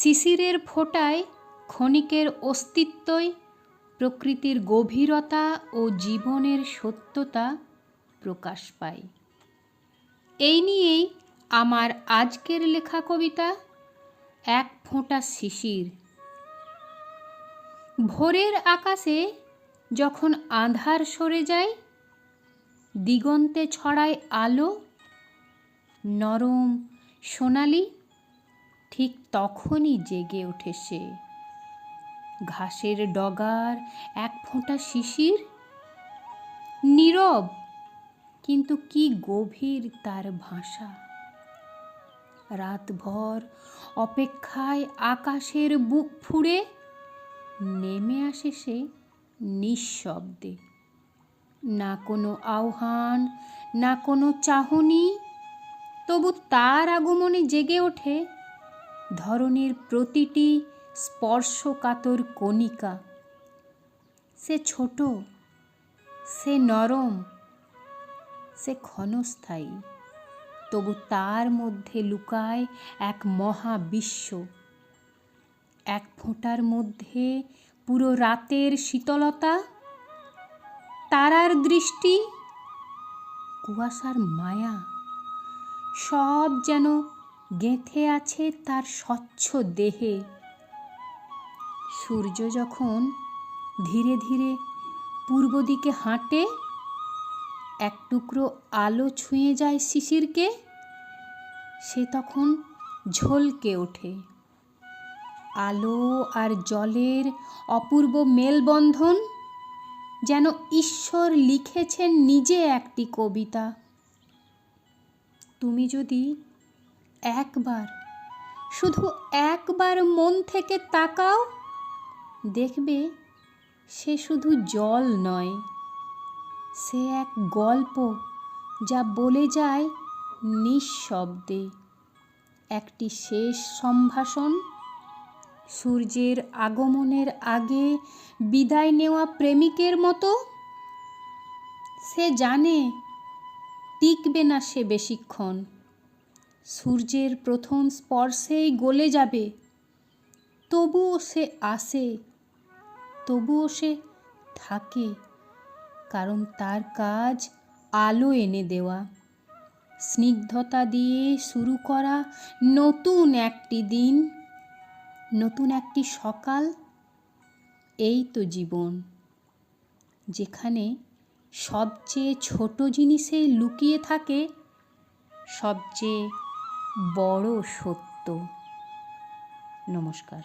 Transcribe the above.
শিশিরের ফোঁটায় ক্ষণিকের অস্তিত্বই প্রকৃতির গভীরতা ও জীবনের সত্যতা প্রকাশ পায়। এই নিয়েই আমার আজকের লেখা কবিতা, এক ফোঁটা শিশির। ভোরের আকাশে যখন আঁধার সরে যায়, দিগন্তে ছড়ায় আলো, নরম সোনালি ঠিক তখনই জেগে ওঠে সে। ঘাসের ডগার এক ফোঁটা শিশির? নীরব, কিন্তু কি গভীর তার ভাষা। রাতভর অপেক্ষায় আকাশের বুক ফুঁড়ে নেমে আসে সে নিঃশব্দে। না কোনো আহ্বান, না কোনো চাহনি, তবু তার আগমনে জেগে ওঠে ধরনের প্রতিটি স্পর্শকাতর কণিকা। সে ছোট, সে নরম, সে ক্ষণস্থায়ী। তবু তার মধ্যে লুকায় এক মহাবিশ্ব। এক ফোঁটার মধ্যে পুরো রাতের শীতলতা, তারার দৃষ্টি, কুয়াশার মায়া, সব যেন গেঁথে আছে তার স্বচ্ছ দেহে। সূর্য যখন ধীরে ধীরে পূর্ব দিকে হাঁটে, এক টুকরো আলো ছুঁয়ে যায় শিশিরকে, সে তখন ঝলকে ওঠে। আলো আর জলের অপূর্ব মেলবন্ধন যেন ঈশ্বর লিখেছেন নিজে একটি কবিতা। তুমি যদি একবার। শুধু একবার মন থেকে তাকাও, দেখবে সে শুধু জল নয়, সে এক গল্প যা বলে যায় নিঃশব্দে। একটি শেষ সম্ভাষণ, সূর্যের আগমনের আগে বিদায় নেওয়া প্রেমিকের মতো, সে জানে, টিকবে না সে বেশিক্ষণ। সূর্যের প্রথম স্পর্শেই গলে যাবে। তবুও সে আসে, তবুও সে থাকে, কারণ তার কাজ আলো এনে দেওয়া। স্নিগ্ধতা দিয়ে শুরু করা নতুন একটি দিন, নতুন একটি সকাল, এই তো জীবন, যেখানে সবচেয়ে ছোট জিনিসে লুকিয়ে থাকে, সবচেয়ে বড় সত্য। নমস্কার।